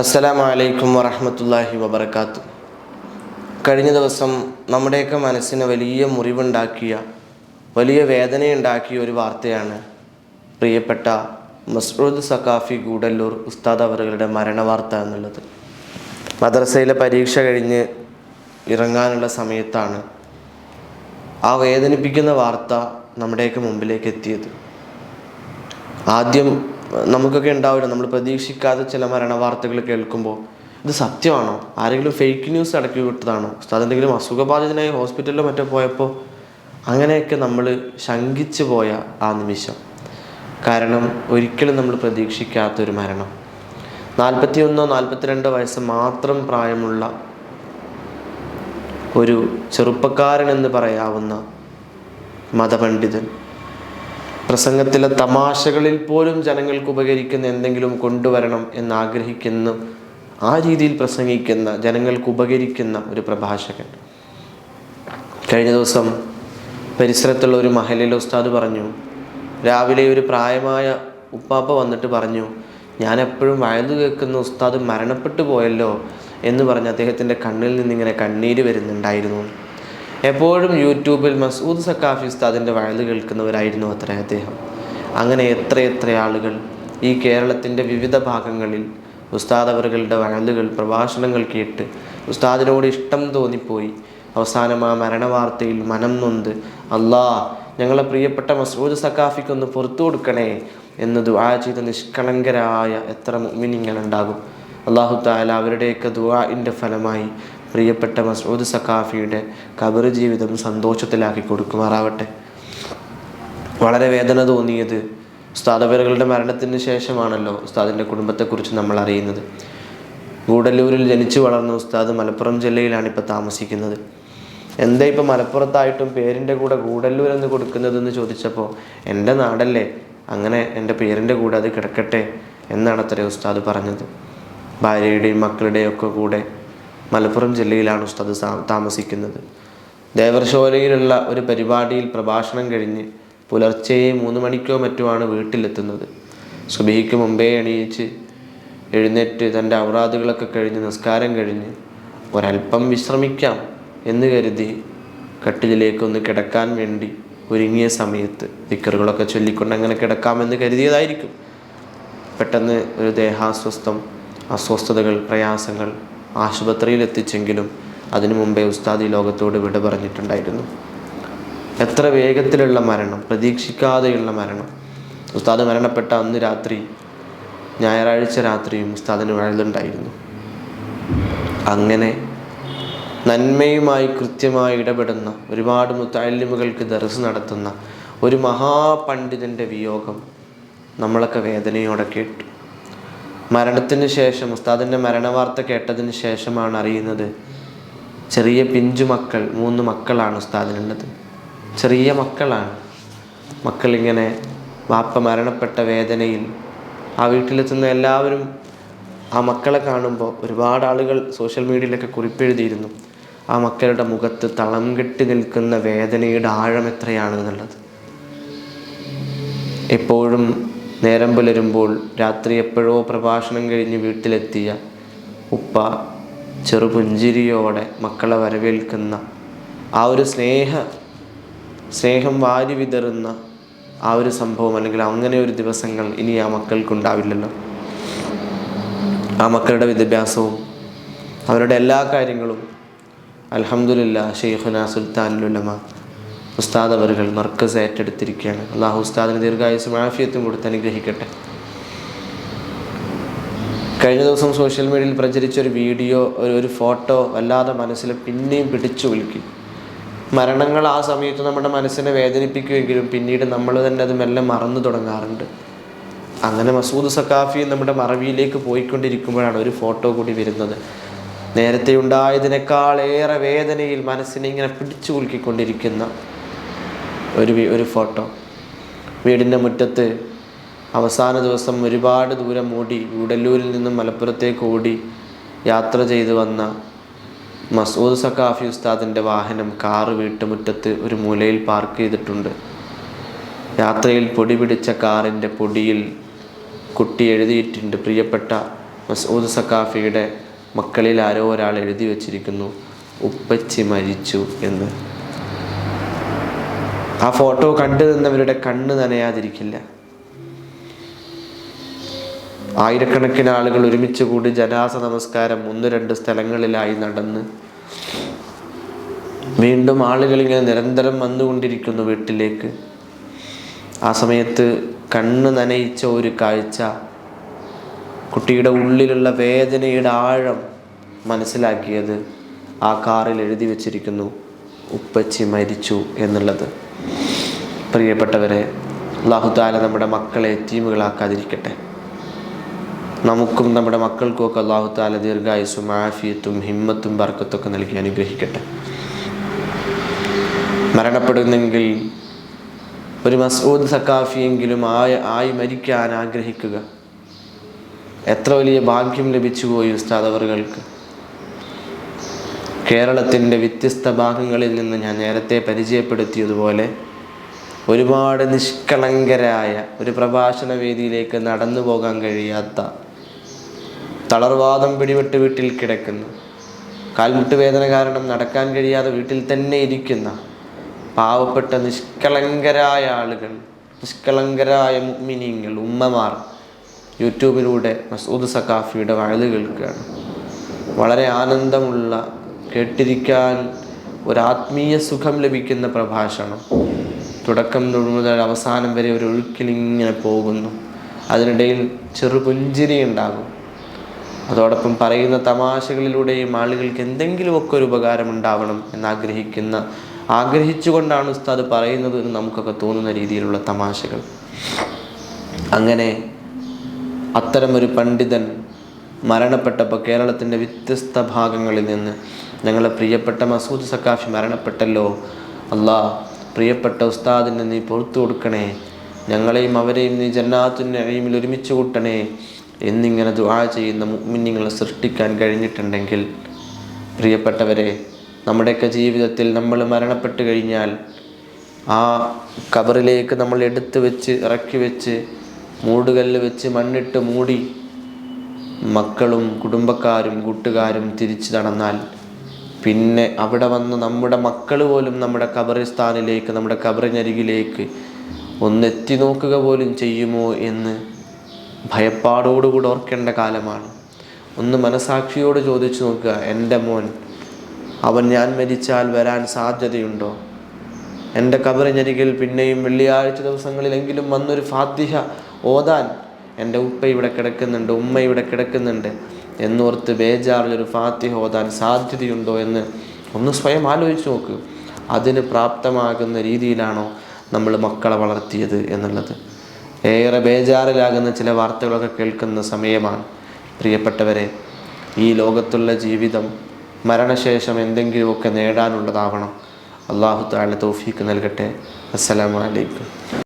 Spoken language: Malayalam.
അസ്സലാമു അലൈക്കും വറഹമത്തല്ലാഹി വബർക്കാത്തു കഴിഞ്ഞ ദിവസം നമ്മുടെയൊക്കെ മനസ്സിന് വലിയ മുറിവുണ്ടാക്കിയ വലിയ വേദനയുണ്ടാക്കിയ ഒരു വാർത്തയാണ് പ്രിയപ്പെട്ട മസ്റൂദ് സഖാഫി ഗൂഡല്ലൂർ ഉസ്താദ് അവറുകളുടെ മരണവാർത്ത എന്നുള്ളത്. മദ്രസയിലെ പരീക്ഷ കഴിഞ്ഞ് ഇറങ്ങാനുള്ള സമയത്താണ് ആ വേദനിപ്പിക്കുന്ന വാർത്ത നമ്മുടെയൊക്കെ മുമ്പിലേക്ക് എത്തിയത്. ആദ്യം നമുക്കൊക്കെ ഉണ്ടാവില്ല. നമ്മൾ പ്രതീക്ഷിക്കാതെ ചില മരണ വാർത്തകൾ കേൾക്കുമ്പോൾ. ഇത് സത്യമാണോ? ആരെങ്കിലും ഫേക്ക് ന്യൂസ് അടക്കി വിട്ടതാണോ? ഉസ്താദ് എന്തെങ്കിലും അസുഖബാധിതനായി ഹോസ്പിറ്റലിലോ മറ്റോ പോയപ്പോൾ അങ്ങനെയൊക്കെ നമ്മൾ ശങ്കിച്ചു പോയ ആ നിമിഷം. കാരണം ഒരിക്കലും നമ്മൾ പ്രതീക്ഷിക്കാത്തൊരു മരണം. നാൽപ്പത്തിയൊന്നോ നാൽപ്പത്തിരണ്ടോ വയസ്സ് മാത്രം പ്രായമുള്ള ഒരു ചെറുപ്പക്കാരൻ എന്ന് പറയാവുന്ന മതപണ്ഡിതൻ പ്രസംഗത്തിലെ തമാശകളിൽ പോലും ജനങ്ങൾക്ക് ഉപകരിക്കുന്ന എന്തെങ്കിലും കൊണ്ടുവരണം എന്ന് ആഗ്രഹിക്കുന്ന ആ രീതിയിൽ പ്രസംഗിക്കുന്ന ജനങ്ങൾക്ക് ഉപകരിക്കുന്ന ഒരു പ്രഭാഷകൻ. കഴിഞ്ഞ ദിവസം പരിസരത്തുള്ള ഒരു മഹലിലെ ഉസ്താദ് പറഞ്ഞു രാവിലെ ഒരു പ്രായമായ ഉപ്പാപ്പ വന്നിട്ട് പറഞ്ഞു ഞാൻ എപ്പോഴും വയലു കേൾക്കുന്ന ഉസ്താദ് മരണപ്പെട്ടു പോയല്ലോ എന്ന് പറഞ്ഞ് അദ്ദേഹത്തിന്റെ കണ്ണിൽ നിന്നിങ്ങനെ കണ്ണീര് വരുന്നുണ്ടായിരുന്നു. എപ്പോഴും യൂട്യൂബിൽ മസൂദ് സക്കാഫി ഉസ്താദിന്റെ വയലു കേൾക്കുന്നവരായിരുന്നു അത്ര അദ്ദേഹം. അങ്ങനെ എത്രയെത്ര ആളുകൾ ഈ കേരളത്തിന്റെ വിവിധ ഭാഗങ്ങളിൽ ഉസ്താദ് അവറുകളുടെ വയലുകൾ പ്രഭാഷണങ്ങൾ കേട്ട് ഉസ്താദിനോട് ഇഷ്ടം തോന്നിപ്പോയി. അവസാനം ആ മരണവാർത്തയിൽ മനം നൊന്ത് അല്ലാ ഞങ്ങളെ പ്രിയപ്പെട്ട മസൂദ് സക്കാഫിക്കൊന്ന് പുറത്തു കൊടുക്കണേ എന്ന് ദുആ ചെയ്ത നിഷ്കളങ്കരായ എത്ര മുഅ്മിനീങ്ങളുണ്ടാകും. അള്ളാഹു താല അവരുടെയൊക്കെ ദുആഇന്റെ ഫലമായി പ്രിയപ്പെട്ട മസൂദ് സഖാഫിയുടെ കബർ ജീവിതം സന്തോഷത്തിലാക്കി കൊടുക്കുമാറാവട്ടെ. വളരെ വേദന തോന്നിയത് ഉസ്താദവറുകളുടെ മരണത്തിന് ശേഷമാണല്ലോ ഉസ്താദിന്റെ കുടുംബത്തെക്കുറിച്ച് നമ്മൾ അറിയുന്നത് ഗൂഡല്ലൂരിൽ ജനിച്ചു വളർന്ന ഉസ്താദ് മലപ്പുറം ജില്ലയിലാണ് ഇപ്പോൾ താമസിക്കുന്നത്. എന്താ ഇപ്പോൾ മലപ്പുറത്തായിട്ടും പേരിന്റെ കൂടെ ഗൂഡല്ലൂർ എന്ന് കൊടുക്കുന്നതെന്ന് ചോദിച്ചപ്പോൾ എന്റെ നാടല്ലേ അങ്ങനെ എന്റെ പേരിന്റെ കൂടെ അത് കിടക്കട്ടെ എന്നാണ് അത്രേ ഉസ്താദ് പറഞ്ഞത്. ഭാര്യയുടെയും മക്കളുടെയും ഒക്കെ കൂടെ മലപ്പുറം ജില്ലയിലാണ് ഉസ്താദ് താമസിക്കുന്നത്. ദേവർശോലയിലുള്ള ഒരു പരിപാടിയിൽ പ്രഭാഷണം കഴിഞ്ഞ് പുലർച്ചെ മൂന്ന് മണിക്കോ മറ്റോ ആണ് വീട്ടിലെത്തുന്നത്. സുബിഹിക്ക് മുമ്പേ എണീച്ച് എഴുന്നേറ്റ് തന്റെ ഔറാദുകളൊക്കെ കഴിഞ്ഞ് നിസ്കാരം കഴിഞ്ഞ് ഒരല്പം വിശ്രമിക്കാം എന്ന് കരുതി കട്ടിലിലേക്കൊന്ന് കിടക്കാൻ വേണ്ടി ഒരുങ്ങിയ സമയത്ത് വിക്കറുകളൊക്കെ ചൊല്ലിക്കൊണ്ട് അങ്ങനെ കിടക്കാമെന്ന് കരുതിയതായിരിക്കും. പെട്ടെന്ന് ഒരു ദേഹാസ്വസ്ഥം അസ്വസ്ഥതകൾ പ്രയാസങ്ങൾ ആശുപത്രിയിൽ എത്തിച്ചെങ്കിലും അതിനു മുമ്പേ ഉസ്താദ് ഈ ലോകത്തോട് വിട പറഞ്ഞിട്ടുണ്ടായിരുന്നു. എത്ര വേഗത്തിലുള്ള മരണം പ്രതീക്ഷിക്കാതെയുള്ള മരണം. ഉസ്താദ് മരണപ്പെട്ട അന്ന് രാത്രി ഞായറാഴ്ച രാത്രിയും ഉസ്താദിന് വഴുതുണ്ടായിരുന്നു. അങ്ങനെ നന്മയുമായി കൃത്യമായി ഇടപെടുന്ന ഒരുപാട് മുത്താലിമുകൾക്ക് ദർസ് നടത്തുന്ന ഒരു മഹാപണ്ഡിതന്റെ വിയോഗം നമ്മളൊക്കെ വേദനയോടെ കേട്ടു. മരണത്തിന് ശേഷം ഉസ്താദിന്റെ മരണവാർത്ത കേട്ടതിന് ശേഷമാണ് അറിയുന്നത്. ചെറിയ പിഞ്ചു മക്കൾ മൂന്ന് മക്കളാണ് ഉസ്താദിനുള്ളത്. ചെറിയ മക്കളാണ്. മക്കളിങ്ങനെ വാപ്പ മരണപ്പെട്ട വേദനയിൽ ആ വീട്ടിലെത്തുന്ന എല്ലാവരും ആ മക്കളെ കാണുമ്പോൾ ഒരുപാട് ആളുകൾ സോഷ്യൽ മീഡിയയിലൊക്കെ കുറിപ്പെഴുതിയിരുന്നു. ആ മക്കളുടെ മുഖത്ത് തളം കെട്ടി നിൽക്കുന്ന വേദനയുടെ ആഴം എത്രയാണ് എന്നുള്ളത് എപ്പോഴും നേരം പുലരുമ്പോൾ രാത്രി എപ്പോഴോ പ്രഭാഷണം കഴിഞ്ഞ് വീട്ടിലെത്തിയ ഉപ്പ ചെറുപുഞ്ചിരിയോടെ മക്കളെ വരവേൽക്കുന്ന ആ ഒരു സ്നേഹ സ്നേഹം വാരി വിതറുന്ന ആ ഒരു സംഭവം അല്ലെങ്കിൽ അങ്ങനെ ഒരു ദിവസങ്ങൾ ഇനി ആ മക്കൾക്കുണ്ടാവില്ലല്ലോ. ആ മക്കളുടെ വിദ്യാഭ്യാസവും അവരുടെ എല്ലാ കാര്യങ്ങളും അലഹമുല്ല ഷെയ്ഖുന സുൽത്താനുലമ ഉസ്താദ് അവറുകൾ മർക്കസ് ഏറ്റെടുത്തിരിക്കുകയാണ്. അള്ളാഹു ഉസ്താദിന് ദീർഘായുസും ആഫിയത്തും കൊടുത്ത് അനുഗ്രഹിക്കട്ടെ. കഴിഞ്ഞ ദിവസം സോഷ്യൽ മീഡിയയിൽ പ്രചരിച്ച ഒരു വീഡിയോ ഒരു ഒരു ഫോട്ടോ വല്ലാതെ മനസ്സിൽ പിന്നെയും പിടിച്ചു വിളിക്കി. മരണങ്ങൾ ആ സമയത്ത് നമ്മുടെ മനസ്സിനെ വേദനിപ്പിക്കുമെങ്കിലും പിന്നീട് നമ്മൾ തന്നെ അത് മെല്ലെ മറന്നു തുടങ്ങാറുണ്ട്. അങ്ങനെ മസൂദ് സക്കാഫി നമ്മുടെ മറവിയിലേക്ക് പോയിക്കൊണ്ടിരിക്കുമ്പോഴാണ് ഒരു ഫോട്ടോ കൂടി വരുന്നത്. നേരത്തെ ഉണ്ടായതിനേക്കാൾ ഏറെ വേദനയിൽ മനസ്സിനെ ഇങ്ങനെ പിടിച്ചു കുലുക്കിക്കൊണ്ടിരിക്കുന്ന ഒരു ഒരു ഫോട്ടോ. വീടിന്റെ മുറ്റത്ത് അവസാന ദിവസം ഒരുപാട് ദൂരം ഓടി ഗൂഡല്ലൂരിൽ നിന്നും മലപ്പുറത്തേക്ക് ഓടി യാത്ര ചെയ്തു വന്ന മസൂദ് സഖാഫി ഉസ്താദിന്റെ വാഹനം കാറ് വീട്ടുമുറ്റത്ത് ഒരു മൂലയിൽ പാർക്ക് ചെയ്തിട്ടുണ്ട്. യാത്രയിൽ പൊടി പിടിച്ച കാറിന്റെ പൊടിയിൽ കുട്ടി എഴുതിയിട്ടുണ്ട്. പ്രിയപ്പെട്ട മസൂദ് സഖാഫിയുടെ മക്കളിൽ ആരോ ഒരാൾ എഴുതി വച്ചിരിക്കുന്നു. ഉപ്പച്ചി മരിച്ചു എന്ന്. ആ ഫോട്ടോ കണ്ടു നിന്നവരുടെ കണ്ണ് നനയാതിരിക്കില്ല. ആയിരക്കണക്കിന് ആളുകൾ ഒരുമിച്ച് കൂടി ജനാസ നമസ്കാരം ഒന്ന് രണ്ട് സ്ഥലങ്ങളിലായി നടന്ന് വീണ്ടും ആളുകൾ ഇങ്ങനെ നിരന്തരം വന്നുകൊണ്ടിരിക്കുന്നു വീട്ടിലേക്ക്. ആ സമയത്ത് കണ്ണ് നനയിച്ച ഒരു കാഴ്ച കുട്ടിയുടെ ഉള്ളിലുള്ള വേദനയുടെ ആഴം മനസ്സിലാക്കിയത് ആ കാറിൽ എഴുതി വച്ചിരിക്കുന്നു. ഉപ്പച്ചി മരിച്ചു എന്നുള്ളത്. പ്രിയപ്പെട്ടവരെ അള്ളാഹുദാല നമ്മുടെ മക്കളെ എത്തീമുകളാക്കാതിരിക്കട്ടെ നമുക്കും നമ്മുടെ മക്കൾക്കും ഒക്കെ അള്ളാഹുദാല ദീർഘായുസും ആഫിയത്തും ഹിമ്മത്തും ബർക്കത്തൊക്കെ നൽകി അനുഗ്രഹിക്കട്ടെ. മരണപ്പെടുന്നെങ്കിൽ ഒരു മസൂദ് സക്കാഫിയെങ്കിലും ആയി ആയി മരിക്കാൻ ആഗ്രഹിക്കുക. എത്ര വലിയ ഭാഗ്യം ലഭിച്ചു പോയി ഉസ്താദ് കേരളത്തിന്റെ വ്യത്യസ്ത ഭാഗങ്ങളിൽ നിന്ന് ഞാൻ നേരത്തെ പരിചയപ്പെടുത്തിയതുപോലെ ഒരുപാട് നിഷ്കളങ്കരായ ഒരു പ്രഭാഷണ വേദിയിലേക്ക് നടന്നു പോകാൻ കഴിയാത്ത തളർവാദം പിടിപെട്ട് വീട്ടിൽ കിടക്കുന്ന കാൽമുട്ട് വേദന കാരണം നടക്കാൻ കഴിയാതെ വീട്ടിൽ തന്നെ ഇരിക്കുന്ന പാവപ്പെട്ട നിഷ്കളങ്കരായ ആളുകൾ നിഷ്കളങ്കരായ മുഗ്മിനിങ്ങൾ ഉമ്മമാർ യൂട്യൂബിലൂടെ മസൂദ് സഖാഫിയുടെ വഴുത് കേൾക്കുകയാണ് വളരെ ആനന്ദമുള്ള കേട്ടിരിക്കാൻ ഒരാത്മീയ സുഖം ലഭിക്കുന്ന പ്രഭാഷണം. തുടക്കം മുതൽ അവസാനം വരെ ഒരു ഒഴുക്കിലിങ്ങനെ പോകുന്നു. അതിനിടയിൽ ചെറു പുഞ്ചിരി ഉണ്ടാകും. അതോടൊപ്പം പറയുന്ന തമാശകളിലൂടെയും ആളുകൾക്ക് എന്തെങ്കിലുമൊക്കെ ഒരു ഉപകാരം ഉണ്ടാവണം എന്നാഗ്രഹിക്കുന്ന ആഗ്രഹിച്ചുകൊണ്ടാണ് ഉസ്താദ് പറയുന്നത് എന്ന് നമുക്കൊക്കെ തോന്നുന്ന രീതിയിലുള്ള തമാശകൾ. അങ്ങനെ അത്തരമൊരു പണ്ഡിതൻ മരണപ്പെട്ടപ്പോൾ കേരളത്തിന്റെ വ്യത്യസ്ത ഭാഗങ്ങളിൽ നിന്ന് ഞങ്ങളെ പ്രിയപ്പെട്ട മസൂദ് സക്കാഫി മരണപ്പെട്ടല്ലോ. അല്ലാ പ്രിയപ്പെട്ട ഉസ്താദിനെ നീ പുറത്തു കൊടുക്കണേ. ഞങ്ങളെയും അവരെയും നീ ജന്നാത്തിന്റെ നഈമിൽ ഒരുമിച്ച് കൂട്ടണേ. എന്നിങ്ങനെ ദുആ ചെയ്യുന്ന മുഅ്മിനീങ്ങളെ സൃഷ്ടിക്കാൻ കഴിഞ്ഞിട്ടുണ്ടെങ്കിൽ പ്രിയപ്പെട്ടവരെ നമ്മുടെയൊക്കെ ജീവിതത്തിൽ നമ്മൾ മരണപ്പെട്ട് കഴിഞ്ഞാൽ ആ കബറിലേക്ക് നമ്മൾ എടുത്തു വെച്ച് ഇറക്കി വെച്ച് മൂടുകല്ല് വെച്ച് മണ്ണിട്ട് മൂടി മക്കളും കുടുംബക്കാരും കൂട്ടുകാരും തിരിച്ചു നടന്നാൽ പിന്നെ അവിടെ വന്ന് നമ്മുടെ മക്കൾ പോലും നമ്മുടെ കബറിസ്ഥാനിലേക്ക് നമ്മുടെ ഖബറിനരികിലേക്ക് ഒന്നെത്തി നോക്കുക പോലും ചെയ്യുമോ എന്ന് ഭയപ്പാടോടുകൂടി ഓർക്കേണ്ട കാലമാണ്. ഒന്ന് മനസാക്ഷിയോട് ചോദിച്ചു നോക്കുക എന്റെ മോൻ അവൻ ഞാൻ മരിച്ചാൽ വരാൻ സാധ്യതയുണ്ടോ? എന്റെ കബറിനരികിൽ പിന്നെയും വെള്ളിയാഴ്ച ദിവസങ്ങളിലെങ്കിലും വന്നൊരു ഫാത്തിഹ ഓതാൻ എന്റെ ഉപ്പ ഇവിടെ കിടക്കുന്നുണ്ട് ഉമ്മ ഇവിടെ കിടക്കുന്നുണ്ട് എന്നോർത്ത് ബേജാറിലൊരു ഫാത്തിഹ ഓതാൻ സാധ്യതയുണ്ടോ എന്ന് ഒന്ന് സ്വയം ആലോചിച്ച് നോക്ക്. അതിന് പ്രാപ്തമാകുന്ന രീതിയിലാണോ നമ്മൾ മക്കളെ വളർത്തിയത് എന്നുള്ളത്. ഏറെ ബേജാറിലാകുന്ന ചില വാർത്തകളൊക്കെ കേൾക്കുന്ന സമയമാണ്. പ്രിയപ്പെട്ടവരെ ഈ ലോകത്തുള്ള ജീവിതം മരണശേഷം എന്തെങ്കിലുമൊക്കെ നേടാനുള്ളതാവണം. അള്ളാഹു താഴെ തോഫീക്ക് നൽകട്ടെ. അസ്സലാമലൈക്കും